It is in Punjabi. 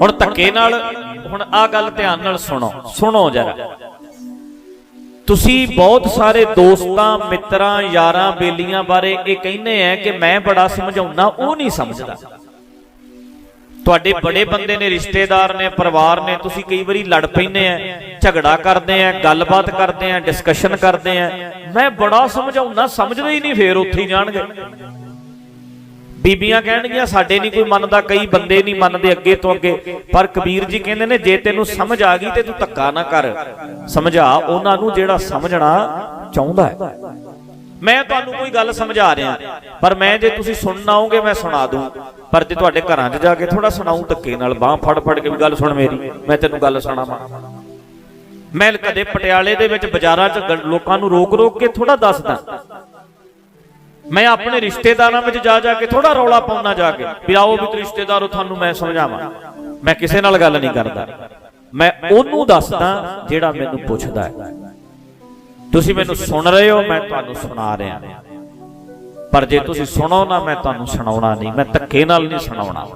ਹੁਣ ਧੱਕੇ ਨਾਲ, ਹੁਣ ਆ ਗੱਲ ਧਿਆਨ ਨਾਲ ਸੁਣੋ ਸੁਣੋ ਜਰਾ। ਤੁਸੀਂ ਬਹੁਤ ਸਾਰੇ ਦੋਸਤਾਂ, ਮਿੱਤਰਾਂ, ਯਾਰਾਂ, ਬੇਲੀਆਂ ਬਾਰੇ ਇਹ ਕਹਿੰਦੇ ਆ ਕਿ ਮੈਂ ਬੜਾ ਸਮਝਾਉਣਾ ਉਹ ਨਹੀਂ ਸਮਝਦਾ। ਤੁਹਾਡੇ ਬੜੇ ਬੰਦੇ ਨੇ, ਰਿਸ਼ਤੇਦਾਰ ਨੇ, ਪਰਿਵਾਰ ਨੇ, ਤੁਸੀਂ ਕਈ ਵਾਰੀ ਲੜ ਪੈਂਦੇ ਆ, ਝਗੜਾ ਕਰਦੇ ਆ, ਗੱਲਬਾਤ ਕਰਦੇ ਆ ਡਿਸਕਸ਼ਨ ਕਰਦੇ ਆ। ਮੈਂ ਬੜਾ ਸਮਝਾਉਣਾ ਸਮਝਦੇ ਹੀ ਨਹੀਂ, ਫੇਰ ਉੱਥੇ ਹੀ ਜਾਣਗੇ। ਬੀਬੀਆਂ ਕਹਿਣਗੀਆਂ, ਸਾਡੇ ਨਹੀਂ ਕੋਈ ਮੰਨਦਾ, ਕਈ ਬੰਦੇ ਨਹੀਂ ਮੰਨਦੇ ਅੱਗੇ ਤੋਂ ਅੱਗੇ। ਪਰ ਕਬੀਰ ਜੀ ਕਹਿੰਦੇ ਨੇ, ਜੇ ਤੈਨੂੰ ਸਮਝ ਆ ਗਈ ਤੇ ਤੂੰ ਧੱਕਾ ਨਾ ਕਰ। ਸਮਝਾ, ਉਹਨਾਂ ਨੂੰ ਜਿਹੜਾ ਸਮਝਣਾ ਚਾਹੁੰਦਾ ਹੈ। ਮੈਂ ਤੁਹਾਨੂੰ ਕੋਈ ਗੱਲ ਸਮਝਾ ਰਿਹਾ, ਪਰ ਮੈਂ ਜੇ ਤੁਸੀਂ ਸੁਣਨਾ ਆਓਗੇ, ਮੈਂ ਸੁਣਾ ਦੂੰ। ਪਰ ਜੇ ਤੁਹਾਡੇ ਘਰਾਂ 'ਚ ਜਾ ਕੇ ਥੋੜਾ ਸੁਣਾਉਂ ਧੱਕੇ ਨਾਲ ਬਾਹ ਫੜ ਫੜ ਕੇ ਵੀ ਗੱਲ ਸੁਣ ਮੇਰੀ, ਮੈਂ ਤੈਨੂੰ ਗੱਲ ਸੁਣਾਵਾਂ। ਮੈਂ ਕਦੇ ਪਟਿਆਲੇ ਦੇ ਵਿੱਚ ਬਾਜ਼ਾਰਾਂ 'ਚ ਲੋਕਾਂ ਨੂੰ ਰੋਕ ਰੋਕ ਕੇ ਥੋੜਾ ਦੱਸਦਾ। ਮੈਂ ਆਪਣੇ ਰਿਸ਼ਤੇਦਾਰਾਂ ਵਿੱਚ ਜਾ ਜਾ ਕੇ ਥੋੜਾ ਰੌਲਾ ਪਾਉਣਾ ਜਾ ਕੇ, ਵੀ ਆਓ ਵੀ ਤੁਸੀਂ ਰਿਸ਼ਤੇਦਾਰੋ ਤੁਹਾਨੂੰ ਮੈਂ ਸਮਝਾਵਾਂ। ਮੈਂ ਕਿਸੇ ਨਾਲ ਗੱਲ ਨਹੀਂ ਕਰਦਾ। ਮੈਂ ਉਹਨੂੰ ਦੱਸਦਾ ਜਿਹੜਾ ਮੈਨੂੰ ਪੁੱਛਦਾ ਹੈ। ਤੁਸੀਂ ਮੈਨੂੰ ਸੁਣ ਰਹੇ ਹੋ, ਮੈਂ ਤੁਹਾਨੂੰ ਸੁਣਾ ਰਿਹਾ ਪਰ ਜੇ ਤੁਸੀਂ ਸੁਣੋ ਨਾ, ਮੈਂ ਤੁਹਾਨੂੰ ਸੁਣਾਉਣਾ ਨਹੀਂ, ਮੈਂ ਧੱਕੇ ਨਾਲ ਨਹੀਂ ਸੁਣਾਉਣਾ।